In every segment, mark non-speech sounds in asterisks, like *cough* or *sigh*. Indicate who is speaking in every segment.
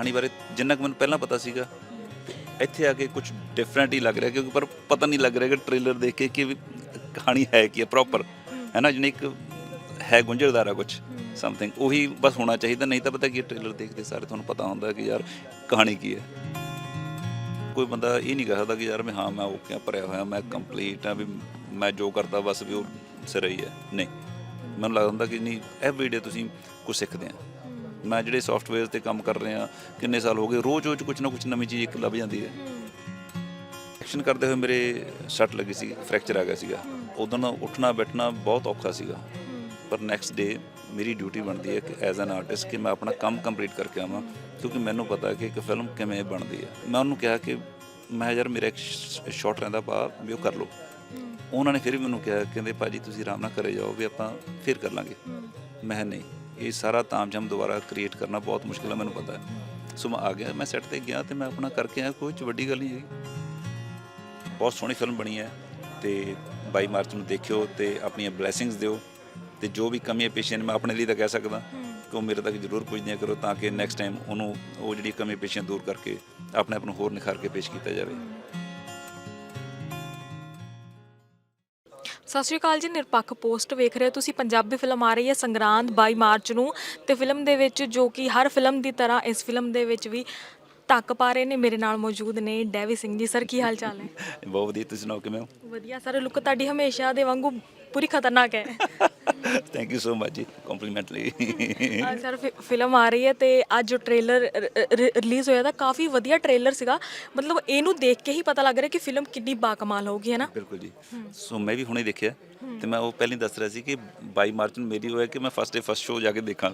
Speaker 1: ਕਹਾਣੀ ਬਾਰੇ ਜਿੰਨਾ ਕੁ ਮੈਨੂੰ ਪਹਿਲਾਂ ਪਤਾ ਸੀਗਾ, ਇੱਥੇ ਆ ਕੇ ਕੁਝ ਡਿਫਰੈਂਟ ਹੀ ਲੱਗ ਰਿਹਾ ਕਿਉਂਕਿ ਪਰ ਪਤਾ ਨਹੀਂ ਲੱਗ ਰਿਹਾ ਕਿ ਟ੍ਰੇਲਰ ਦੇਖ ਕੇ ਕਿ ਵੀ ਕਹਾਣੀ ਹੈ ਕੀ ਹੈ ਪ੍ਰੋਪਰ ਹੈ ਨਾ? ਜਿਹਨੇ ਇੱਕ ਹੈ ਗੁੰਝਲਦਾਰ ਆ ਕੁਝ ਸਮਥਿੰਗ ਉਹੀ ਬਸ ਹੋਣਾ ਚਾਹੀਦਾ, ਨਹੀਂ ਤਾਂ ਪਤਾ ਕੀ ਟ੍ਰੇਲਰ ਦੇਖਦੇ ਸਾਰੇ ਤੁਹਾਨੂੰ ਪਤਾ ਹੁੰਦਾ ਕਿ ਯਾਰ ਕਹਾਣੀ ਕੀ ਹੈ। ਕੋਈ ਬੰਦਾ ਇਹ ਨਹੀਂ ਕਹਿ ਸਕਦਾ ਕਿ ਯਾਰ ਮੈਂ ਹਾਂ, ਮੈਂ ਓਕੇ ਭਰਿਆ ਹੋਇਆ, ਮੈਂ ਕੰਪਲੀਟ ਆ ਵੀ ਮੈਂ ਜੋ ਕਰਦਾ ਬਸ ਵੀ ਉਹ ਸਿਰ ਹੀ ਹੈ। ਨਹੀਂ, ਮੈਨੂੰ ਲੱਗਦਾ ਹੁੰਦਾ ਕਿ ਨਹੀਂ ਐਵਰੀ ਡੇ ਤੁਸੀਂ ਕੁਝ ਸਿੱਖਦੇ ਆ। ਮੈਂ ਜਿਹੜੇ ਸੌਫਟਵੇਅਰ ਤੇ ਕੰਮ ਕਰ ਰਿਹਾ, ਕਿੰਨੇ ਸਾਲ ਹੋ ਗਏ ਰੋਜ਼ ਰੋਜ਼ ਕੁਝ ਨਾ ਕੁਝ ਨਵੀਂ ਚੀਜ਼ ਇੱਕ ਲੱਭ ਜਾਂਦੀ ਹੈ। ਐਕਸ਼ਨ ਕਰਦੇ ਹੋਏ ਮੇਰੇ ਸੱਟ ਲੱਗੀ ਸੀ ਫ੍ਰੈਕਚਰ ਆ ਗਿਆ ਸੀਗਾ। ਉਦੋਂ ਉੱਠਣਾ, ਬੈਠਣਾ ਬਹੁਤ ਔਖਾ ਸੀਗਾ। ਪਰ ਨੈਕਸਟ ਡੇ ਮੇਰੀ ਡਿਊਟੀ ਬਣਦੀ ਹੈ ਕਿ ਐਜ਼ ਐਨ ਆਰਟਿਸਟ ਕਿ ਮੈਂ ਆਪਣਾ ਕੰਮ ਕੰਪਲੀਟ ਕਰਕੇ ਆਵਾਂ, ਕਿਉਂਕਿ ਮੈਨੂੰ ਪਤਾ ਕਿ ਇੱਕ ਫਿਲਮ ਕਿਵੇਂ ਬਣਦੀ ਹੈ। ਮੈਂ ਉਹਨੂੰ ਕਿਹਾ ਕਿ ਮੈਂ ਯਾਰ ਮੇਰਾ ਇੱਕ ਸ਼ਾਟ ਰਹਿੰਦਾ ਪਾ, ਵੀ ਉਹ ਕਰ ਲਓ। ਉਹਨਾਂ ਨੇ ਫਿਰ ਵੀ ਮੈਨੂੰ ਕਿਹਾ, ਕਹਿੰਦੇ ਭਾਜੀ ਤੁਸੀਂ ਆਰਾਮ ਨਾਲ ਕਰੇ ਜਾਓ, ਵੀ ਆਪਾਂ ਫਿਰ ਕਰ ਲਾਂਗੇ। ਮੈਂ ਨਹੀਂ। ਇਹ ਸਾਰਾ ਤਾਮਝਾਮ ਦੁਬਾਰਾ ਕ੍ਰੀਏਟ ਕਰਨਾ ਬਹੁਤ ਮੁਸ਼ਕਿਲ ਹੈ, ਮੈਨੂੰ ਪਤਾ ਹੈ। ਸੋ ਮੈਂ ਆ ਗਿਆ, ਮੈਂ ਸੈੱਟ ਤੇ ਗਿਆ ਤੇ ਮੈਂ ਆਪਣਾ ਕਰਕੇ ਆਇਆ, ਕੋਈ ਚ ਵੱਡੀ ਗੱਲ ਨਹੀਂ ਹੈਗੀ। ਬਹੁਤ ਸੋਹਣੀ ਫਿਲਮ ਬਣੀ ਹੈ ਤੇ 22 ਮਾਰਚ ਨੂੰ ਦੇਖਿਓ ਤੇ ਆਪਣੀਆਂ ਬਲੇਸਿੰਗਸ ਦਿਓ ਤੇ ਜੋ ਵੀ ਕਮੀਆਂ ਪੇਸ਼ੀਆਂ ਨੇ ਮੈਂ ਆਪਣੇ ਲਈ ਤਾਂ ਕਹਿ ਸਕਦਾ ਕਿ ਉਹ ਮੇਰੇ ਤੱਕ ਜ਼ਰੂਰ ਪੁੱਜਦੀਆਂ ਕਰੋ ਤਾਂ ਕਿ ਨੈਕਸਟ ਟਾਈਮ ਉਹਨੂੰ ਉਹ ਜਿਹੜੀ ਕਮੀਆਂ ਪੇਸ਼ੀਆਂ ਦੂਰ ਕਰਕੇ ਆਪਣੇ ਆਪ ਨੂੰ ਹੋਰ ਨਿਖਾਰ ਕੇ ਪੇਸ਼ ਕੀਤਾ ਜਾਵੇ।
Speaker 2: ਸਤਿ ਸ਼੍ਰੀ ਅਕਾਲ ਜੀ ਨਿਰਪੱਖ ਪੋਸਟ ਵੇਖ ਰਹੇ ਹੋ ਤੁਸੀਂ। ਪੰਜਾਬੀ ਫਿਲਮ ਆ ਰਹੀ ਹੈ ਸੰਗਰਾਂਦ 22 ਮਾਰਚ ਨੂੰ। ਤੇ ਫਿਲਮ ਦੇ ਵਿੱਚ ਜੋ ਕਿ ਹਰ ਫਿਲਮ ਦੀ ਤਰ੍ਹਾਂ ਇਸ ਫਿਲਮ ਦੇ ਵਿੱਚ ਵੀ ਧੱਕ ਪਾ ਰਹੇ ਨੇ ਮੇਰੇ ਨਾਲ ਮੌਜੂਦ ਨੇ ਡੈਵੀ ਸਿੰਘ ਜੀ। ਸਰ ਕੀ ਹਾਲ ਚਾਲ ਹੈ?
Speaker 1: ਬਹੁਤ ਵਧੀਆ ਤੁਸੀਂ ਸੁਣਾਓ ਕਿਵੇਂ ਹੋ?
Speaker 2: ਵਧੀਆ। ਸਰ ਲੁੱਕ ਤੁਹਾਡੀ ਹਮੇਸ਼ਾ ਦੇ ਵਾਂਗੂ ਪੂਰੀ ਖਤਰਨਾਕ ਹੈ।
Speaker 1: ਥੈਂਕ ਯੂ ਸੋ ਮਚ ਜੀ ਕੰਪਲੀਮੈਂਟ ਲਈ। *laughs*
Speaker 2: ਸਰ ਫਿਲਮ ਆ ਰਹੀ ਹੈ ਤੇ ਅੱਜ ਟ੍ਰੇਲਰ ਰਿਲੀਜ਼ ਹੋਇਆ ਤਾਂ ਕਾਫੀ ਵਧੀਆ ਟ੍ਰੇਲਰ ਸੀਗਾ। ਮਤਲਬ ਇਹਨੂੰ ਦੇਖ ਕੇ ਹੀ ਪਤਾ ਲੱਗ ਰਿਹਾ ਕਿ ਫਿਲਮ ਕਿੰਨੀ ਬਾਕਮਾਲ ਹੋਊਗੀ ਹੈ ਨਾ?
Speaker 1: ਬਿਲਕੁਲ ਜੀ। ਸੋ ਮੈਂ ਵੀ ਹੁਣੇ ਦੇਖਿਆ ਤੇ ਮੈਂ ਉਹ ਪਹਿਲਾਂ ਦੱਸ ਰਿਹਾ ਸੀ ਕਿ 22 ਮਾਰਚ ਨੂੰ ਮੇਰੀ ਹੋਇਆ ਕਿ ਮੈਂ ਫਸਟ ਡੇ ਫਸਟ ਸ਼ੋਅ ਜਾ ਕੇ ਦੇਖਾਂ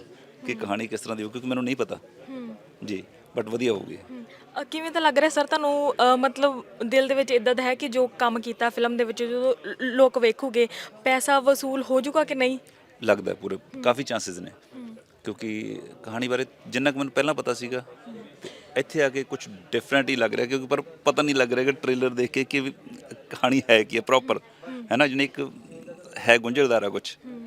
Speaker 1: ਕਿ ਕਹਾਣੀ ਕਿਸ ਤਰ੍ਹਾਂ ਦੀ ਹੋ ਕਿਉਂਕਿ ਮੈਨੂੰ ਨਹੀਂ ਪਤਾ। ਜੀ ਬਟ ਵਧੀਆ ਹੋਊਗੀ।
Speaker 2: ਕਿਵੇਂ ਤਾਂ ਲੱਗ ਰਿਹਾ ਸਰ ਤੁਹਾਨੂੰ ਮਤਲਬ ਦਿਲ ਦੇ ਵਿੱਚ ਇਦਾਂ ਦਾ ਹੈ ਕਿ ਜੋ ਕੰਮ ਕੀਤਾ ਫਿਲਮ ਦੇ ਵਿੱਚ ਜਦੋਂ ਲ- ਲੋਕ ਵੇਖੂਗੇ ਪੈਸਾ ਵਸੂਲ ਹੋ ਜਾਊਗਾ ਕਿ ਨਹੀਂ?
Speaker 1: ਲੱਗਦਾ ਹੈ ਪੂਰੇ ਕਾਫੀ ਚਾਂਸਸ ਨੇ। ਕਿਉਂਕਿ ਕਹਾਣੀ ਬਾਰੇ ਜਿੰਨਾ ਕੁ ਮੈਨੂੰ ਪਹਿਲਾਂ ਪਤਾ ਸੀਗਾ ਤੇ ਇੱਥੇ ਆ ਕੇ ਕੁਝ ਡਿਫਰੈਂਟ ਹੀ ਲੱਗ ਰਿਹਾ ਕਿਉਂਕਿ ਪਰ ਪਤਾ ਨਹੀਂ ਲੱਗ ਰਿਹਾ ਕਿ ਟ੍ਰੇਲਰ ਦੇਖ ਕੇ ਕਿ ਵੀ ਕਹਾਣੀ ਹੈ ਕੀ ਹੈ ਪ੍ਰੋਪਰ ਹੈ ਨਾ ਜਿਹਨੇ ਇੱਕ ਹੈ ਗੁੰਝਲਦਾਰ ਆ ਕੁਝ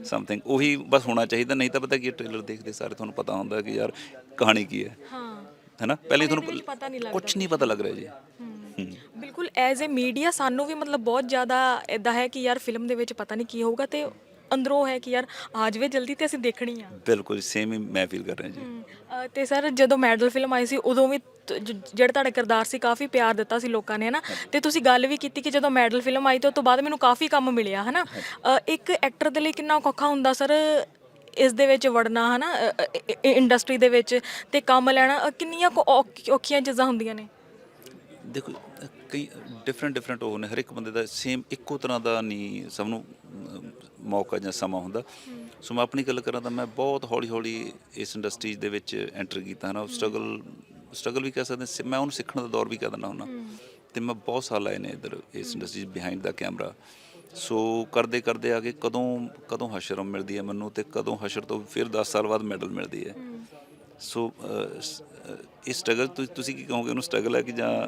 Speaker 1: ਸਮਥਿੰਗ ਉਹੀ ਬਸ ਹੋਣਾ ਚਾਹੀਦਾ ਨਹੀਂ ਤਾਂ ਪਤਾ ਕੀ ਟ੍ਰੇਲਰ ਦੇਖਦੇ ਸਾਰੇ ਤੁਹਾਨੂੰ ਪਤਾ ਹੁੰਦਾ ਕਿ ਯਾਰ ਕਹਾਣੀ ਕੀ ਹੈ।
Speaker 2: ਹਾਂ।
Speaker 1: ਹੈ ਨਾ? ਪਹਿਲੇ ਤੁਹਾਨੂੰ
Speaker 2: ਨਹੀਂ ਲੱਗਦਾ
Speaker 1: ਕੁਝ ਨਹੀਂ ਪਤਾ ਲੱਗ ਰਿਹਾ ਜੀ।
Speaker 2: ਬਿਲਕੁਲ ਐਜ਼ ਅ ਮੀਡੀਆ ਸਾਨੂੰ ਵੀ ਮਤਲਬ ਬਹੁਤ ਜ਼ਿਆਦਾ ਇਦਾਂ ਹੈ ਕਿ ਯਾਰ ਫਿਲਮ ਦੇ ਵਿੱਚ ਪਤਾ ਨਹੀਂ ਕੀ ਹੋਊਗਾ ਤੇ ਅੰਦਰੋਂ ਹੈ ਕਿ ਯਾਰ ਆ ਜਾਵੇ ਜਲਦੀ ਤੇ ਅਸੀਂ ਦੇਖਣੀ ਆ।
Speaker 1: ਬਿਲਕੁਲ ਸੇਮ ਹੀ ਮੈਂ ਫੀਲ ਕਰ ਰਿਹਾ ਜੀ।
Speaker 2: ਤੇ ਸਰ ਜਦੋਂ ਮੈਡਲ ਫਿਲਮ ਆਈ ਸੀ ਉਦੋਂ ਵੀ ਜਿਹੜਾ ਤੁਹਾਡਾ ਕਿਰਦਾਰ ਸੀ ਕਾਫੀ ਪਿਆਰ ਦਿੱਤਾ ਸੀ ਲੋਕਾਂ ਨੇ ਹਨਾ ਤੇ ਤੁਸੀਂ ਗੱਲ ਵੀ ਕੀਤੀ ਕਿ ਜਦੋਂ ਮੈਡਲ ਫਿਲਮ ਆਈ ਤੇ ਉਸ ਤੋਂ ਬਾਅਦ ਮੈਨੂੰ ਕਾਫੀ ਕੰਮ ਮਿਲਿਆ ਹਨਾ ਇੱਕ ਐਕਟਰ ਦੇ ਲਈ ਕਿੰਨਾ ਔਖਾ ਹੁੰਦਾ ਸਰ ਇਸ ਦੇ ਵਿੱਚ ਵੜਨਾ ਹਨਾ ਇੰਡਸਟਰੀ ਦੇ ਵਿੱਚ ਤੇ ਕੰਮ ਲੈਣਾ ਕਿੰਨੀਆਂ ਕੁ ਔਖ- ਔਖੀਆਂ ਚੀਜ਼ਾਂ ਹੁੰਦੀਆਂ ਨੇ?
Speaker 1: ਦੇਖੋ ਕਈ ਡਿਫਰੈਂਟ ਡਿਫਰੈਂਟ ਉਹ ਨੇ ਹਰ ਇੱਕ ਬੰਦੇ ਦਾ ਸੇਮ ਇੱਕੋ ਤਰ੍ਹਾਂ ਦਾ ਨਹੀਂ ਸਭ ਨੂੰ ਅਮ, ਮੌਕਾ ਜਾਂ ਸਮਾਂ ਹੁੰਦਾ। ਸੋ ਮੈਂ ਆਪਣੀ ਗੱਲ ਕਰਾਂ ਤਾਂ ਮੈਂ ਬਹੁਤ ਹੌਲੀ ਹੌਲੀ ਇਸ ਇੰਡਸਟਰੀ ਦੇ ਵਿੱਚ ਐਂਟਰ ਕੀਤਾ ਨਾ ਸਟਰਗਲ ਸਟਰਗਲ ਵੀ ਕਹਿ ਸਕਦੇ ਹਾਂ, ਮੈਂ ਉਹਨੂੰ ਸਿੱਖਣ ਦਾ ਦੌਰ ਵੀ ਕਹਿ ਦਿੰਦਾ ਹੁੰਦਾ। ਤੇ ਮੈਂ ਬਹੁਤ ਸਾਲ ਆਏ ਨੇ ਇਧਰ ਇਸ industry behind the camera so ਕਰਦੇ ਕਰਦੇ ਆ ਕੇ ਕਦੋਂ ਕਦੋਂ ਹਸ਼ਰ ਮਿਲਦੀ ਹੈ ਮੈਨੂੰ ਤੇ ਕਦੋਂ ਹਸ਼ਰ ਤੋਂ ਫਿਰ 10 ਸਾਲ ਬਾਅਦ ਮੈਡਲ ਮਿਲਦੀ ਹੈ। ਸੋ ਅ, ਸ- ਅ, ਇਹ ਸਟਰਗਲ ਤੁਸੀਂ ਕੀ ਕਹੋਗੇ? ਉਹਨੂੰ ਸਟਰਗਲ ਹੈ ਕਿ ਜਾਂ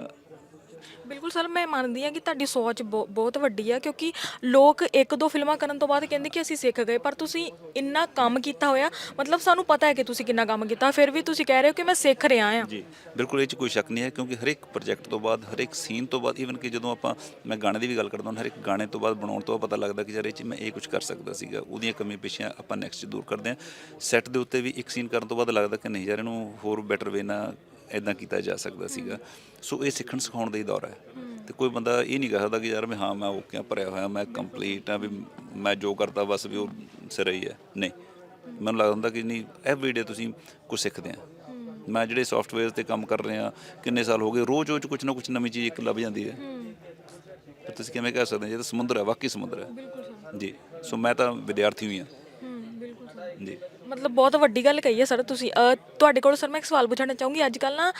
Speaker 2: ਬਿਲਕੁਲ ਸਰ, ਮੈਂ ਮੰਨਦੀ ਹਾਂ ਕਿ ਤੁਹਾਡੀ ਸੋਚ ਬਹੁ- ਬਹੁਤ ਵੱਡੀ ਆ ਕਿਉਂਕਿ ਲੋਕ ਇੱਕ ਦੋ ਫਿਲਮਾਂ ਕਰਨ ਤੋਂ ਬਾਅਦ ਕਹਿੰਦੇ ਕਿ ਅਸੀਂ ਸਿੱਖ ਗਏ, ਪਰ ਤੁਸੀਂ ਇੰਨਾ ਕੰਮ ਕੀਤਾ ਹੋਇਆ, ਮਤਲਬ ਸਾਨੂੰ ਪਤਾ ਹੈ ਕਿ ਤੁਸੀਂ ਕਿੰਨਾ ਕੰਮ ਕੀਤਾ, ਫਿਰ ਵੀ ਤੁਸੀਂ ਕਹਿ ਰਹੇ ਹੋ ਕਿ ਮੈਂ ਸਿੱਖ ਰਿਹਾ ਹਾਂ।
Speaker 1: ਜੀ, ਬਿਲਕੁਲ ਇਹ 'ਚ ਕੋਈ ਸ਼ੱਕ ਨਹੀਂ ਹੈ ਕਿਉਂਕਿ ਹਰ ਇੱਕ ਪ੍ਰੋਜੈਕਟ ਤੋਂ ਬਾਅਦ ਹਰ ਇੱਕ ਸੀਨ ਤੋਂ ਬਾਅਦ ਈਵਨ ਕਿ ਜਦੋਂ ਆਪਾਂ, ਮੈਂ ਗਾਣੇ ਦੀ ਵੀ ਗੱਲ ਕਰਦਾ ਹਾਂ ਹਰ ਇੱਕ ਗਾਣੇ ਤੋਂ ਬਾਅਦ ਬਣਾਉਣ ਤੋਂ ਬਾਅਦ ਪਤਾ ਲੱਗਦਾ ਕਿ ਯਾਰ ਇਹ 'ਚ ਮੈਂ ਇਹ ਕੁਝ ਕਰ ਸਕਦਾ ਸੀਗਾ, ਉਹਦੀਆਂ ਕਮੀਆਂ ਪੇਸ਼ੀਆਂ ਆਪਾਂ ਨੈਕਸਟ 'ਚ ਦੂਰ ਕਰਦੇ ਹਾਂ। ਸੈੱਟ ਦੇ ਉੱਤੇ ਵੀ ਇੱਕ ਸੀਨ ਕਰਨ ਤੋਂ ਬਾਅਦ ਲੱਗਦਾ ਕਿ ਨਹੀਂ ਯਾਰ ਇਹਨੂੰ ਹੋਰ ਬੈਟਰ ਵੇ ਨਾਲ ਇਦਾਂ ਕੀਤਾ ਜਾ ਸਕਦਾ ਸੀਗਾ। ਸੋ ਇਹ ਸਿੱਖਣ ਸਿਖਾਉਣ ਦਾ ਹੀ ਦੌਰ ਹੈ। ਤੇ ਕੋਈ ਬੰਦਾ ਇਹ ਨਹੀਂ ਕਹਿ ਸਕਦਾ ਕਿ ਯਾਰ ਮੈਂ ਹਾਂ ਮੈਂ ਓਕੇ ਭਰਿਆ ਹੋਇਆ ਮੈਂ ਕੰਪਲੀਟ ਆ ਵੀ ਮੈਂ ਜੋ ਕਰਦਾ ਬਸ ਵੀ ਉਹ ਸਿਰ ਹੀ ਹੈ। ਨਹੀਂ। ਮੈਨੂੰ ਲੱਗਦਾ ਹੁੰਦਾ ਕਿ ਨਹੀਂ ਐਵਰੀ ਡੇ ਤੁਸੀਂ ਕੁਝ ਸਿੱਖਦੇ ਆ। ਮੈਂ ਜਿਹੜੇ ਸੌਫਟਵੇਅਰ ਤੇ ਕੰਮ ਕਰ ਰਿਹਾ ਕਿੰਨੇ ਸਾਲ ਹੋ ਗਏ ਰੋਜ਼ ਰੋਜ਼ ਕੁਝ ਨਾ ਕੁਝ ਨਵੀਂ ਚੀਜ਼ ਇੱਕ ਲੱਭ ਜਾਂਦੀ ਹੈ। ਤੁਸੀਂ ਕਿਵੇਂ ਕਹਿ ਸਕਦੇ? ਇਹ ਤਾਂ ਸਮੁੰਦਰ ਹੈ ਵਾਕਈ ਸਮੁੰਦਰ ਹੈ। ਜੀ। ਸੋ ਮੈਂ ਤਾਂ ਵਿਦਿਆਰਥੀ ਹੀ ਹਾਂ। ਜੀ।
Speaker 2: ਮਤਲਬ ਬਹੁਤ ਵੱਡੀ ਗੱਲ ਕਹੀ ਹੈ ਸਰ ਤੁਸੀਂ। ਤੁਹਾਡੇ ਕੋਲ ਸਰ ਮੈਂ ਇੱਕ ਸਵਾਲ ਪੁੱਛਣਾ ਚਾਹੂੰਗੀ ਅੱਜ ਕੱਲ ਨਾ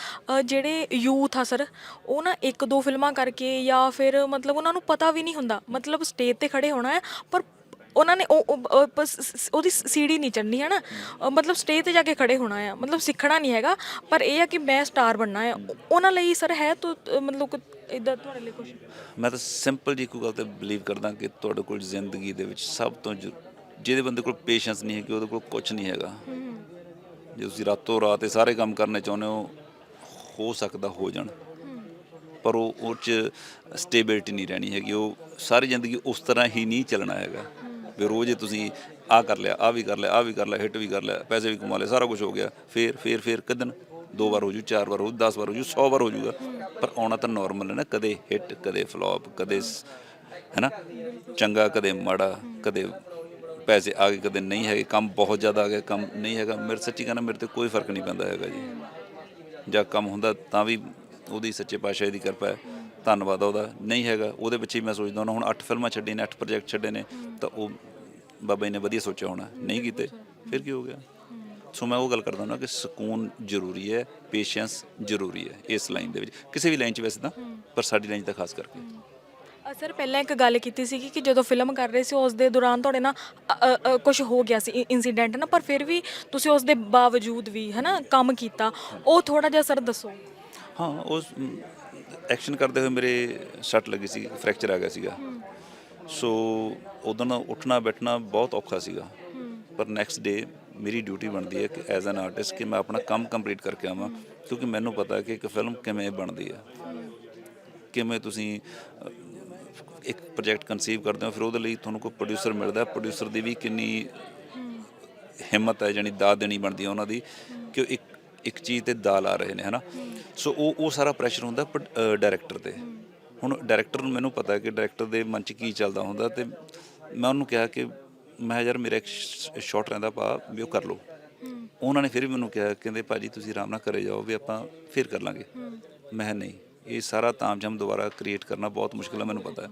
Speaker 2: ਜਿਹੜੇ ਯੂਥ ਆ ਸਰ ਉਹ ਨਾ ਇੱਕ ਦੋ ਫਿਲਮਾਂ ਕਰਕੇ ਜਾਂ ਫਿਰ ਮਤਲਬ ਉਹਨਾਂ ਨੂੰ ਪਤਾ ਵੀ ਨਹੀਂ ਹੁੰਦਾ। ਮਤਲਬ ਸਟੇਜ ਤੇ ਖੜੇ ਹੋਣਾ ਹੈ ਪਰ ਉਹਨਾਂ ਨੇ ਉਹ ਉਹ- ਉਹ ਬਸ ਸ- ਸ- ਉਹਦੀ ਸੀੜੀ ਨਹੀਂ ਚੜਨੀ ਹੈ ਨਾ? ਮਤਲਬ ਸਟੇਜ ਤੇ ਜਾ ਕੇ ਖੜੇ ਹੋਣਾ ਆ ਮਤਲਬ ਸਿੱਖਣਾ ਨਹੀਂ ਹੈਗਾ ਪਰ ਇਹ ਆ ਕਿ ਮੈਂ ਸਟਾਰ ਬਣਨਾ ਹੈ। ਉਹਨਾਂ ਲਈ ਸਰ ਹੈ ਤੋ ਮਤਲਬ ਇਦਾਂ ਤੁਹਾਡੇ ਲਈ ਕੁਝ
Speaker 1: ਮੈਂ ਤਾਂ ਸਿੰਪਲ ਜੀ ਕੋਈ ਗੱਲ ਤੇ ਬਲੀਵ ਕਰਦਾ ਕਿ ਤੁਹਾਡੇ ਕੋਲ ਜ਼ਿੰਦਗੀ ਦੇ ਵਿੱਚ ਸਭ ਤੋਂ ਜ਼ਰੂ- ਜਿਹਦੇ ਬੰਦੇ ਕੋਲ ਪੇਸ਼ੈਂਸ ਨਹੀਂ ਹੈ ਕਿ ਉਹਦੇ ਕੋਲ ਕੁਝ ਨਹੀਂ ਹੈਗਾ। ਜੇ ਤੁਸੀਂ ਰਾਤੋਂ ਰਾਤ ਇਹ ਸਾਰੇ ਕੰਮ ਕਰਨੇ ਚਾਹੁੰਦੇ ਹੋ ਹੋ ਸਕਦਾ ਹੋ ਜਾਣ। ਪਰ ਉਹ ਉਹ ਚ ਸਟੇਬਿਲਿਟੀ ਨਹੀਂ ਰਹਿਣੀ ਹੈਗੀ। ਉਹ ਸਾਰੀ ਜ਼ਿੰਦਗੀ ਉਸ ਤਰ੍ਹਾਂ ਹੀ ਨਹੀਂ ਚੱਲਣਾ ਹੈਗਾ। ਵੀ ਰੋਜ਼ ਹੀ ਤੁਸੀਂ ਆ ਕਰ ਲਿਆ ਆ ਵੀ ਕਰ ਲਿਆ ਆ ਵੀ ਕਰ ਲਿਆ ਹਿੱਟ ਵੀ ਕਰ ਲਿਆ ਪੈਸੇ ਵੀ ਕਮਾ ਲਏ ਸਾਰਾ ਕੁਝ ਹੋ ਗਿਆ। ਫੇਰ ਫੇਰ ਫੇਰ ਕਿਦਨ ਦੋ ਵਾਰ ਹੋ ਜੂ ਚਾਰ ਵਾਰ ਹੋ ਜੂ 10 ਵਾਰ ਹੋ ਜੂ 100 ਵਾਰ ਹੋ ਜੂਗਾ। ਪਰ ਆਉਣਾ ਤਾਂ ਨਾਰਮਲ ਹੈ ਨਾ ਕਦੇ ਹਿੱਟ ਕਦੇ ਫਲॉप ਕਦੇ ਹੈਨਾ ਚੰਗਾ ਕਦੇ ਮਾੜਾ ਕਦੇ ਪੈਸੇ ਆ ਗਏ ਕਦੇ ਨਹੀਂ ਹੈਗੇ, ਕੰਮ ਬਹੁਤ ਜ਼ਿਆਦਾ ਆ ਗਿਆ, ਕੰਮ ਨਹੀਂ ਹੈਗਾ। ਮੇਰੇ ਸੱਚੀ ਕਹਿੰਦਾ, ਮੇਰੇ ਤੇ ਕੋਈ ਫ਼ਰਕ ਨਹੀਂ ਪੈਂਦਾ ਹੈਗਾ ਜੀ। ਜਾਂ ਕੰਮ ਹੁੰਦਾ ਤਾਂ ਵੀ ਉਹਦੀ ਸੱਚੇ ਪਾਤਸ਼ਾਹ ਦੀ ਕਿਰਪਾ ਹੈ। ਧੰਨਵਾਦ ਉਹਦਾ। ਨਹੀਂ ਹੈਗਾ, ਉਹਦੇ ਪਿੱਛੇ ਹੀ ਮੈਂ ਸੋਚਦਾ ਹੁੰਦਾ, ਹੁਣ 8 ਫਿਲਮਾਂ ਛੱਡੀਆਂ ਨੇ 8 ਪ੍ਰੋਜੈਕਟ ਛੱਡੇ ਨੇ, ਤਾਂ ਉਹ ਬਾਬਾ ਜੀ ਨੇ ਵਧੀਆ ਸੋਚਿਆ ਹੋਣਾ। ਨਹੀਂ ਕੀਤੇ, ਫਿਰ ਕੀ ਹੋ ਗਿਆ? ਸੋ ਮੈਂ ਉਹ ਗੱਲ ਕਰਦਾ ਹੁੰਦਾ ਕਿ ਸਕੂਨ ਜ਼ਰੂਰੀ ਹੈ ਪੇਸ਼ੈਂਸ ਜ਼ਰੂਰੀ ਹੈ ਇਸ ਲਾਈਨ ਦੇ ਵਿੱਚ। ਕਿਸੇ ਵੀ ਲਾਈਨ 'ਚ ਵੈਸੇ ਤਾਂ, ਪਰ ਸਾਡੀ ਲਾਈਨ 'ਚ ਤਾਂ ਖਾਸ ਕਰਕੇ।
Speaker 2: ਸਰ ਪਹਿਲਾਂ ਇੱਕ ਗੱਲ ਕੀਤੀ ਸੀ ਕਿ ਜਦੋਂ ਫਿਲਮ ਕਰ ਰਹੇ ਸੀ ਉਸ ਦੇ ਦੌਰਾਨ ਤੁਹਾਡੇ ਨਾਲ ਕੁਝ ਹੋ ਗਿਆ ਸੀ ਇਨਸੀਡੈਂਟ ਨਾ ਪਰ ਫਿਰ ਵੀ ਤੁਸੀਂ ਉਸ ਦੇ ਬਾਵਜੂਦ ਵੀ ਹੈ ਨਾ ਕੰਮ ਕੀਤਾ। ਉਹ ਥੋੜਾ ਜਿਹਾ ਸਰ ਦੱਸੋ।
Speaker 1: ਹਾਂ ਉਸ ਐਕਸ਼ਨ ਕਰਦੇ ਹੋਏ ਮੇਰੇ ਸੱਟ ਲੱਗੀ ਸੀ ਫ੍ਰੈਕਚਰ ਆ ਗਿਆ ਸੀਗਾ। ਸੋ ਉਦੋਂ ਨਾ ਉੱਠਣਾ ਬੈਠਣਾ ਬਹੁਤ ਔਖਾ ਸੀਗਾ। ਪਰ ਨੈਕਸਟ ਡੇ ਮੇਰੀ ਡਿਊਟੀ ਬਣਦੀ ਹੈ ਕਿ ਐਜ਼ ਐਨ ਆਰਟਿਸਟ ਕਿ ਮੈਂ ਆਪਣਾ ਕੰਮ ਕੰਪਲੀਟ ਕਰਕੇ ਆਵਾਂ ਕਿਉਂਕਿ ਮੈਨੂੰ ਪਤਾ ਹੈ ਕਿ ਇੱਕ ਫਿਲਮ ਕਿਵੇਂ ਬਣਦੀ ਹੈ। ਕਿਵੇਂ ਤੁਸੀਂ ਇੱਕ ਪ੍ਰੋਜੈਕਟ ਕਨਸੀਵ ਕਰਦੇ ਹੋ, ਫਿਰ ਉਹਦੇ ਲਈ ਤੁਹਾਨੂੰ ਕੋਈ ਪ੍ਰੋਡਿਊਸਰ ਮਿਲਦਾ। ਪ੍ਰੋਡਿਊਸਰ ਦੀ ਵੀ ਕਿੰਨੀ ਹਿੰਮਤ ਹੈ ਜਾਨੀ ਦਾਦ ਦੇਣੀ ਬਣਦੀ ਹੈ ਉਹਨਾਂ ਦੀ ਕਿ ਉਹ ਇੱਕ ਇੱਕ ਚੀਜ਼ ਤੇ ਦਾਲ ਆ ਰਹੇ ਨੇ, ਹਨਾ? ਸੋ ਉਹ ਉਹ ਸਾਰਾ ਪ੍ਰੈਸ਼ਰ ਹੁੰਦਾ ਡਾਇਰੈਕਟਰ ਤੇ। ਹੁਣ ਡਾਇਰੈਕਟਰ ਨੂੰ ਮੈਨੂੰ ਪਤਾ ਹੈ ਕਿ ਡਾਇਰੈਕਟਰ ਦੇ ਮਨ 'ਚ ਕੀ ਚੱਲਦਾ ਹੁੰਦਾ ਤੇ ਮੈਂ ਉਹਨੂੰ ਕਿਹਾ ਕਿ ਮੈਂ ਯਾਰ ਮੇਰਾ ਇੱਕ ਸ਼ਾਟ ਰਹਿੰਦਾ ਪਾ, ਵੀ ਉਹ ਕਰ ਲਓ। ਉਹਨਾਂ ਨੇ ਫਿਰ ਵੀ ਮੈਨੂੰ ਕਿਹਾ, ਕਹਿੰਦੇ, ਭਾਜੀ, ਤੁਸੀਂ ਆਰਾਮ ਨਾਲ ਕਰੇ ਜਾਓ, ਵੀ ਆਪਾਂ ਫਿਰ ਕਰ ਲਾਂਗੇ। ਮੈਂ ਕਿਹਾ, ਨਹੀਂ। ਇਹ ਸਾਰਾ ਤਾਮਝਾਮ ਦੁਬਾਰਾ ਕ੍ਰੀਏਟ ਕਰਨਾ ਬਹੁਤ ਮੁਸ਼ਕਿਲ ਹੈ ਮੈਨੂੰ ਪਤਾ ਹੈ।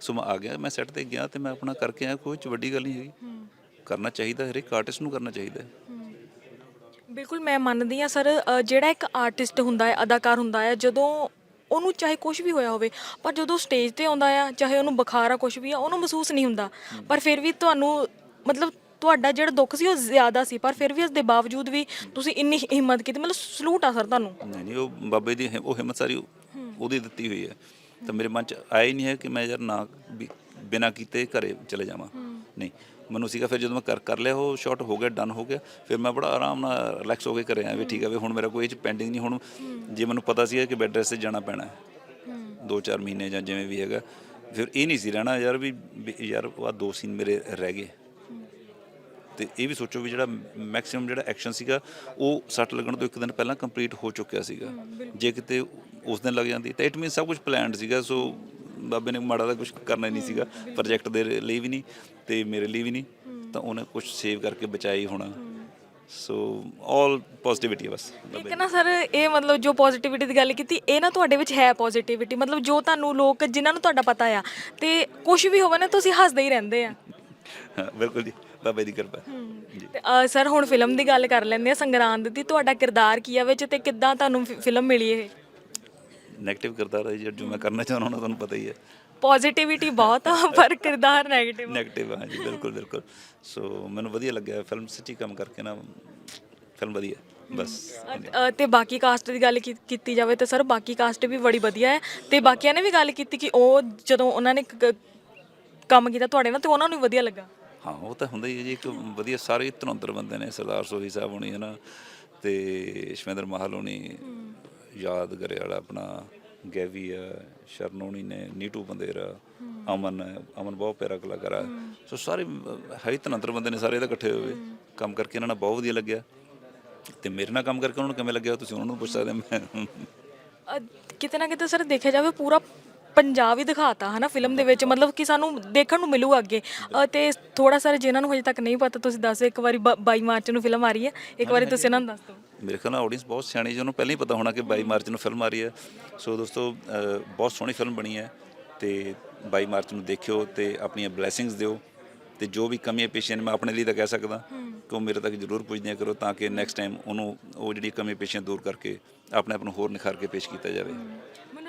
Speaker 1: ਸੋ ਮੈਂ ਆ ਗਿਆ ਮੈਂ ਸੈੱਟ ਤੇ ਗਿਆ ਤੇ ਮੈਂ ਆਪਣਾ ਕਰਕੇ ਆਇਆ ਕੋਈ ਚ ਵੱਡੀ ਗੱਲ ਨਹੀਂ ਹੈਗੀ। ਕਰਨਾ ਚਾਹੀਦਾ ਹਰ ਇੱਕ ਆਰਟਿਸਟ ਨੂੰ ਕਰਨਾ ਚਾਹੀਦਾ ਹੈ।
Speaker 2: ਬਿਲਕੁਲ ਮੈਂ ਮੰਨਦੀ ਆ ਸਰ ਜਿਹੜਾ ਇੱਕ ਆਰਟਿਸਟ ਹੁੰਦਾ ਹੈ ਅਦਾਕਾਰ ਹੁੰਦਾ ਹੈ ਜਦੋਂ ਉਹਨੂੰ ਚਾਹੇ ਕੁਝ ਵੀ ਹੋਇਆ ਹੋਵੇ ਪਰ ਜਦੋਂ ਸਟੇਜ ਤੇ ਆਉਂਦਾ ਆ ਚਾਹੇ ਉਹਨੂੰ ਬੁਖਾਰ ਆ ਕੁਝ ਵੀ ਆ ਉਹਨੂੰ ਮਹਿਸੂਸ ਨਹੀਂ ਹੁੰਦਾ। ਪਰ ਫਿਰ ਵੀ ਤੁਹਾਨੂੰ ਮਤਲਬ ਤੁਹਾਡਾ ਜਿਹੜਾ ਦੁੱਖ ਸੀ ਉਹ ਜ਼ਿਆਦਾ ਸੀ ਪਰ ਫਿਰ ਵੀ ਉਸ ਦੇ ਬਾਵਜੂਦ ਵੀ ਤੁਸੀਂ ਇੰਨੀ ਹਿੰਮਤ ਕੀਤੀ ਮਤਲਬ ਸਲੂਟ ਆ ਸਰ ਤੁਹਾਨੂੰ।
Speaker 1: ਨਹੀਂ ਨਹੀਂ ਉਹ ਬਾਬੇ ਦੀ ਉਹ ਹਿੰਮਤ ਸਾਰੀ ਉਹਦੀ ਦਿੱਤੀ ਹੋਈ ਹੈ। ਤਾਂ ਮੇਰੇ ਮਨ ਚ ਆਇਆ ਹੀ ਨਹੀਂ ਹੈ ਕਿ ਮੈਂ ਯਾਰ ਨਾ ਵੀ ਬਿਨਾ ਕੀਤੇ ਘਰੇ ਚਲੇ ਜਾਵਾਂ। ਨਹੀਂ ਮੈਨੂੰ ਸੀਗਾ ਫਿਰ ਜਦੋਂ ਮੈਂ ਕਰ ਕਰ ਲਿਆ ਉਹ ਸ਼ਾਟ ਹੋ ਗਿਆ ਡਨ ਹੋ ਗਿਆ। ਫਿਰ ਮੈਂ ਬੜਾ ਆਰਾਮ ਨਾਲ ਰਿਲੈਕਸ ਹੋ ਕੇ ਘਰੇ ਆਇਆ ਵੀ ਠੀਕ ਹੈ ਵੀ ਹੁਣ ਮੇਰਾ ਕੋਈ ਇਹ ਚ ਪੈਂਡਿੰਗ ਨਹੀਂ ਹੁਣ ਜੇ ਮੈਨੂੰ ਪਤਾ ਸੀਗਾ ਕਿ ਬੈੱਡ ਰੈਸਟ ਤੇ ਜਾਣਾ ਪੈਣਾ ਹੈ। ਦੋ ਚਾਰ ਮਹੀਨੇ ਜਾਂ ਜਿਵੇਂ ਵੀ ਹੈਗਾ। ਫਿਰ ਇਹ ਨਹੀਂ ਸੀ ਰਹਿਣਾ ਯਾਰ ਵੀ ਵੀ ਯਾਰ ਉਹ ਆਹ ਦੋ ਸੀਨ ਮੇਰੇ ਰਹਿ ਗਏ। ਤੇ ਇਹ ਵੀ ਸੋਚੋ ਵੀ ਜਿਹੜਾ ਮੈਕਸਿਮਮ ਜਿਹੜਾ ਐਕਸ਼ਨ ਸੀਗਾ ਉਹ ਸੱਟ ਲੱਗਣ ਤੋਂ ਇੱਕ ਦਿਨ ਪਹਿਲਾਂ ਕੰਪਲੀਟ ਹੋ ਚੁੱਕਿਆ ਸੀਗਾ। ਜੇ ਕਿਤੇ ਉਸ ਦਿਨ ਲੱਗ ਜਾਂਦੀ ਤਾਂ ਇਟ ਮੀਨ ਸਭ ਕੁਝ ਪਲਾਨਡ ਸੀਗਾ ਸੋ ਬਾਬੇ ਨੇ ਮਾੜਾ ਦਾ ਕੁਝ ਕਰਨਾ ਹੀ ਨਹੀਂ ਸੀਗਾ ਪ੍ਰੋਜੈਕਟ ਦੇ ਲਈ ਵੀ ਨਹੀਂ ਤੇ ਮੇਰੇ ਲਈ ਵੀ ਨਹੀਂ ਤਾਂ ਉਹਨੇ ਕੁਝ ਸੇਵ ਕਰਕੇ ਬਚਾਈ ਹੋਣਾ। ਸੋ ਆਲ ਪੋਜ਼ਿਟਿਵਿਟੀ ਬਸ
Speaker 2: ਇੱਕ ਨਾ ਸਰ ਇਹ ਮਤਲਬ ਜੋ ਪੋਜ਼ਿਟਿਵਿਟੀ ਦੀ ਗੱਲ ਕੀਤੀ ਇਹ ਨਾ ਤੁਹਾਡੇ ਵਿੱਚ ਹੈ ਪੋਜ਼ਿਟਿਵਿਟੀ ਮਤਲਬ ਜੋ ਤੁਹਾਨੂੰ ਲੋਕ ਜਿਨ੍ਹਾਂ ਨੂੰ ਤੁਹਾਡਾ ਪਤਾ ਆ ਤੇ ਕੁਝ ਵੀ ਹੋਵੇ ਨਾ ਤੁਸੀਂ ਹੱਸਦੇ ਹੀ ਰਹਿੰਦੇ ਆ।
Speaker 1: ਬਿਲਕੁਲ ਜੀ। ਬਾਬੇ ਦੀ ਕਿਰਪਾ। ਜੀ
Speaker 2: ਅ, ਸਰ ਹੁਣ ਫਿਲਮ ਦੀ ਗੱਲ ਕਰ ਲੈਂਦੇ ਆ ਸੰਗਰਾਂਦ ਦੀ ਤੁਹਾਡਾ ਕਿਰਦਾਰ ਕੀ ਆ ਵਿੱਚ ਤੇ ਕਿੱਦਾਂ ਤੁਹਾਨੂੰ ਫਿਲਮ ਮਿਲੀ ਇਹ?
Speaker 1: ਨੈਗੇਟਿਵ ਕਰਦਾ ਹੈ ਜੋ ਮੈਂ ਕਰਨਾ ਚਾਹੁੰਦਾ ਹਾਂ ਤੁਹਾਨੂੰ ਪਤਾ ਹੀ ਹੈ
Speaker 2: ਪੋਜ਼ਿਟਿਵਿਟੀ ਬਹੁਤ ਆ ਪਰ ਕਿਰਦਾਰ 네ਗੇਟਿਵ
Speaker 1: ਨੈਗੇਟਿਵ ਹਾਂ ਜੀ ਬਿਲਕੁਲ ਬਿਲਕੁਲ। ਸੋ ਮੈਨੂੰ ਵਧੀਆ ਲੱਗਿਆ ਫਿਲਮ ਸੱਚੀ ਕੰਮ ਕਰਕੇ ਨਾ ਫਿਲਮ ਵਧੀਆ ਬਸ।
Speaker 2: ਤੇ ਬਾਕੀ ਕਾਸਟ ਦੀ ਗੱਲ ਕੀ- ਕੀਤੀ ਜਾਵੇ ਤਾਂ ਸਰ ਬਾਕੀ ਕਾਸਟ ਵੀ ਬੜੀ ਵਧੀਆ ਹੈ। ਤੇ ਬਾਕੀਆਂ ਨੇ ਵੀ ਗੱਲ ਕੀਤੀ ਕਿ ਉਹ ਜਦੋਂ ਉਹਨਾਂ ਨੇ ਕ- ਕੰਮ ਕੀਤਾ ਤੁਹਾਡੇ ਨਾਲ ਤੇ ਉਹਨਾਂ ਨੂੰ ਵੀ ਵਧੀਆ ਲੱਗਾ?
Speaker 1: ਹਾਂ ਉਹ ਤਾਂ ਹੁੰਦਾ ਹੀ ਹੈ ਜੀ ਇੱਕ ਵਧੀਆ ਸਾਰੇ ਧਨੰਦਰ ਬੰਦੇ ਨੇ ਸਰਦਾਰ ਸੋਹੀ ਸਾਹਿਬ ਹੋਣੀ ਹੈ ਨਾ ਤੇ ਸ਼ਮੇਂਦਰ ਮਾਹਲ ਹੋਣੀ ਯਾਦ ਕਰੇ ਵਾਲਾ ਆਪਣਾ ਗੈਵੀ ਆ ਸ਼ਰਨ ਹੋਣੀ ਨੇ ਨੀਟੂ ਬੰਦੇਰਾ ਅਮਨ ਅਮਨ ਬਹੁਤ ਪਿਆਰਾ ਕਲਾਕਾਰ ਆ। ਸੋ ਸਾਰੇ ਹੈ ਹੀ ਧਨੰਦਰ ਬੰਦੇ ਨੇ ਸਾਰੇ ਇਹਦਾ ਇਕੱਠੇ ਹੋਏ ਕੰਮ ਕਰਕੇ ਇਹਨਾਂ ਨਾਲ ਬਹੁਤ ਵਧੀਆ ਲੱਗਿਆ। ਤੇ ਮੇਰੇ ਨਾਲ ਕੰਮ ਕਰਕੇ ਉਹਨਾਂ ਨੂੰ ਕਿਵੇਂ ਲੱਗਿਆ ਤੁਸੀਂ ਉਹਨਾਂ ਨੂੰ ਪੁੱਛ ਸਕਦੇ ਮੈਂ
Speaker 2: ਅ, ਕਿਤੇ ਨਾ ਕਿਤੇ ਸਰ ਦੇਖਿਆ ਜਾਵੇ ਪੂਰਾ ਪੰਜਾਬ ਹੀ ਦਿਖਾਤਾ ਹਨਾ ਫਿਲਮ ਦੇ ਵਿੱਚ। ਮਤਲਬ ਕਿ ਸਾਨੂੰ ਦੇਖਣ ਨੂੰ ਮਿਲੂਗਾ ਅੱਗੇ। ਅ, ਤੇ ਥੋੜਾ ਸਰ ਜਿਨ੍ਹਾਂ ਨੂੰ ਹਜੇ ਤੱਕ ਨਹੀਂ ਪਤਾ ਤੁਸੀਂ ਦੱਸ ਦਿਓ ਇੱਕ ਵਾਰੀ 22 ਮਾਰਚ ਨੂੰ ਫਿਲਮ ਆ ਰਹੀ ਹੈ। ਇੱਕ ਵਾਰੀ ਤੁਸੀਂ ਇਹਨਾਂ ਨੂੰ ਦੱਸ ਦਿਓ।
Speaker 1: ਮੇਰੇ ਖਿਆਲ ਨਾਲ ਆਡੀਅנס ਬਹੁਤ ਸਿਆਣੀ ਜੀ ਉਹਨੂੰ ਪਹਿਲਾਂ ਹੀ ਪਤਾ ਹੋਣਾ ਕਿ 22 ਮਾਰਚ ਨੂੰ ਫਿਲਮ ਆ ਰਹੀ ਹੈ। ਸੋ ਦੋਸਤੋ ਅਹ, ਬਹੁਤ ਸੋਹਣੀ ਫਿਲਮ ਬਣੀ ਹੈ ਤੇ 22 ਮਾਰਚ ਨੂੰ ਦੇਖਿਓ ਤੇ ਆਪਣੀਆਂ ਬਲੇਸਿੰਗਸ ਦਿਓ ਤੇ ਜੋ ਵੀ ਕਮੀਆਂ ਪੇਸ਼ੀਆਂ ਨੇ ਮੈਂ ਆਪਣੇ ਲਈ ਤਾਂ ਕਹਿ ਸਕਦਾ ਕਿ ਉਹ ਮੇਰੇ ਤੱਕ ਜ਼ਰੂਰ ਪੁੱਜਦੀਆਂ ਕਰੋ ਤਾਂ ਕਿ ਨੈਕਸਟ ਟਾਈਮ ਉਹਨੂੰ ਉਹ ਜਿਹੜੀ ਕਮੀਆਂ ਪੇਸ਼ੀਆਂ ਦੂਰ ਕਰਕੇ ਆਪਣੇ ਆਪ ਨੂੰ ਹੋਰ ਨਿਖਾਰ ਕੇ ਪੇਸ਼ ਕੀਤਾ ਜਾਵੇ।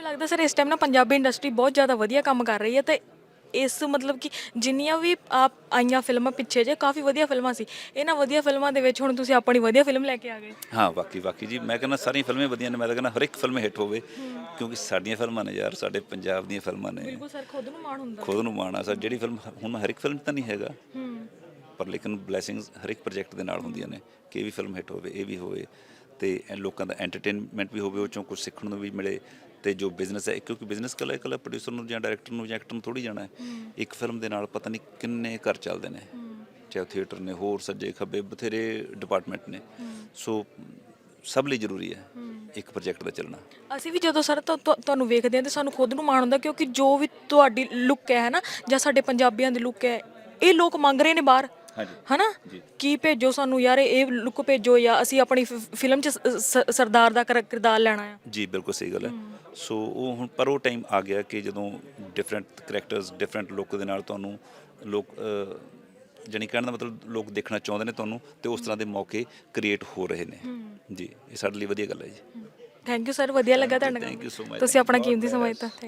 Speaker 2: ਲੱਗਦਾ ਸਰ ਇਸ ਟਾਈਮ ਨਾ ਪੰਜਾਬੀ ਇੰਡਸਟਰੀ ਬਹੁਤ ਜ਼ਿਆਦਾ ਵਧੀਆ ਕੰਮ ਕਰ ਰਹੀ ਹੈ ਤੇ ਇਸ ਮਤਲਬ ਕਿ ਜਿੰਨੀਆਂ ਵੀ ਆਪ ਆਈਆਂ ਫਿਲਮਾਂ ਪਿੱਛੇ ਜੇ ਕਾਫੀ ਵਧੀਆ ਫਿਲਮਾਂ ਸੀ। ਇਹਨਾਂ ਵਧੀਆ ਫਿਲਮਾਂ ਦੇ ਵਿੱਚ ਹੁਣ ਤੁਸੀਂ ਆਪਣੀ ਵਧੀਆ ਫਿਲਮ ਲੈ ਕੇ ਆ ਗਏ।
Speaker 1: ਹਾਂ ਵਾਕਈ ਵਾਕਈ ਜੀ। ਮੈਂ ਕਹਿੰਦਾ ਸਾਰੀਆਂ ਫਿਲਮਾਂ ਵਧੀਆ ਨੇ। ਮੈਂ ਤਾਂ ਕਹਿੰਦਾ ਹਰ ਇੱਕ ਫਿਲਮ ਹਿੱਟ ਹੋਵੇ ਕਿਉਂਕਿ ਸਾਡੀਆਂ ਫਿਲਮਾਂ ਨੇ ਯਾਰ ਸਾਡੇ ਪੰਜਾਬ ਦੀਆਂ ਫਿਲਮਾਂ ਨੇ।
Speaker 2: ਬਿਲਕੁਲ ਸਰ ਖੁਦ ਨੂੰ ਮਾਣ ਹੁੰਦਾ।
Speaker 1: ਖੁਦ ਨੂੰ ਮਾਣ ਆ। ਸਰ ਜਿਹੜੀ ਫਿਲਮ ਹੁਣ ਹਰ ਇੱਕ ਫਿਲਮ ਤਾਂ ਨਹੀਂ ਹੈਗਾ।
Speaker 2: ਹੂੰ।
Speaker 1: ਪਰ ਲੇਕਿਨ ਬਲੇਸਿੰਗਸ ਹਰ ਇੱਕ ਪ੍ਰੋਜੈਕਟ ਦੇ ਨਾਲ ਹੁੰਦੀਆਂ ਨੇ ਕਿ ਇਹ ਵੀ ਫਿਲਮ ਹਿੱਟ ਹੋਵੇ ਇਹ ਵੀ ਹੋਵੇ। ਤੇ ਇਹ ਲੋਕਾਂ ਦਾ ਐਂਟਰਟੇਨਮੈਂਟ ਵੀ ਹੋਵੇ ਉਹ ਚੋਂ ਕੁਝ ਸਿੱਖਣ ਨੂੰ ਵੀ ਮਿਲੇ। ਤੇ ਜੋ ਬਿਜ਼ਨਸ ਹੈ ਕਿਉਂਕਿ ਬਿਜ਼ਨਸ ਕੱਲਾ ਇਕੱਲਾ ਪ੍ਰੋਡਿਊਸਰ ਨੂੰ ਜਾਂ ਡਾਇਰੈਕਟਰ ਨੂੰ ਜਾਂ ਐਕਟਰ ਨੂੰ ਥੋੜੀ ਜਾਣਾ ਹੈ। ਇੱਕ ਫਿਲਮ ਦੇ ਨਾਲ ਪਤਾ ਨਹੀਂ ਕਿੰਨੇ ਘਰ ਚੱਲਦੇ ਨੇ। ਚਾਹੇ ਥੀਏਟਰ ਨੇ ਹੋਰ ਸੱਜੇ ਖੱਬੇ ਬਥੇਰੇ ਡਿਪਾਰਟਮੈਂਟ ਨੇ। ਸੋ ਸਭ ਲਈ ਜ਼ਰੂਰੀ ਹੈ ਇੱਕ ਪ੍ਰੋਜੈਕਟ ਦਾ ਚੱਲਣਾ।
Speaker 2: ਅਸੀਂ ਵੀ ਜਦੋਂ ਸਰ ਤੁਹਾ- ਤੁਹਾ- ਤੁਹਾਨੂੰ ਵੇਖਦੇ ਹਾਂ ਤੇ ਸਾਨੂੰ ਖੁਦ ਨੂੰ ਮਾਣ ਹੁੰਦਾ ਕਿਉਂਕਿ ਜੋ ਵੀ ਤੁਹਾਡੀ ਲੁੱਕ ਹੈ ਹਨਾ ਜਾਂ ਸਾਡੇ ਪੰਜਾਬੀਆਂ ਦੀ ਲੁੱਕ ਹੈ ਇਹ ਲੋਕ ਮੰਗ ਰਹੇ ਨੇ ਬਾਹਰ। ਹਨਾ। ਕੀ ਭੇਜੋ ਸਾਨੂੰ ਯਾਰ ਇਹ ਲੁੱਕ ਭੇਜੋ ਜਾਂ ਅਸੀਂ ਆਪਣੀ ਫਿਲਮ 'ਚ ਸਰਦਾਰ ਦਾ ਕਰ- ਕਿਰਦਾਰ ਲੈਣਾ ਆ।
Speaker 1: ਜੀ ਬਿਲਕੁਲ ਸਹੀ ਗੱਲ ਹੈ। ਸੋ ਉਹ ਹੁਣ ਪਰ ਉਹ ਟਾਈਮ ਆ ਗਿਆ ਕਿ ਜਦੋਂ ਡਿਫਰੈਂਟ ਕਰੈਕਟਰਸ ਡਿਫਰੈਂਟ ਲੁੱਕ ਦੇ ਨਾਲ ਤੁਹਾਨੂੰ ਲੋਕ ਜਾਣੀ ਕਹਿਣ ਦਾ ਮਤਲਬ ਲੋਕ ਦੇਖਣਾ ਚਾਹੁੰਦੇ ਨੇ ਤੁਹਾਨੂੰ ਤੇ ਉਸ ਤਰ੍ਹਾਂ ਦੇ ਮੌਕੇ ਕ੍ਰੀਏਟ ਹੋ ਰਹੇ ਨੇ। ਜੀ ਇਹ ਸਾਡੇ ਲਈ ਵਧੀਆ ਗੱਲ ਹੈ ਜੀ।
Speaker 2: ਥੈਂਕ ਯੂ ਸਰ ਵਧੀਆ ਲੱਗਾ ਤੁਹਾਡੇ
Speaker 1: much.
Speaker 2: ਤੁਸੀਂ ਆਪਣਾ ਕੀਮਤੀ. ਸਮਾਂ ਦਿੱਤਾ। ਥੈਂਕ